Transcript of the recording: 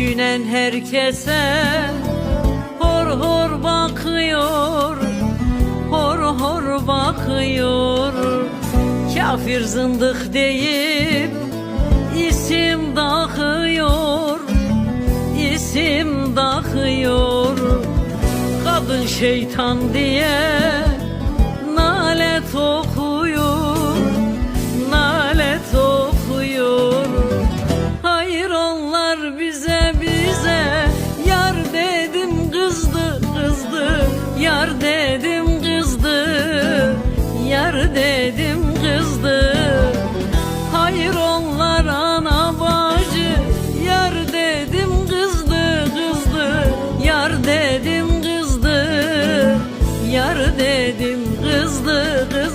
Düşünen herkese hor hor bakıyor Hor hor bakıyor. Kafir zındık deyip isim takıyor isim takıyor Kadın şeytan diye nalet okuyor Hayır onlar ana bacı Yar dedim kızdı kızdı. Yar dedim kızdı Yar dedim kızdı kızdı.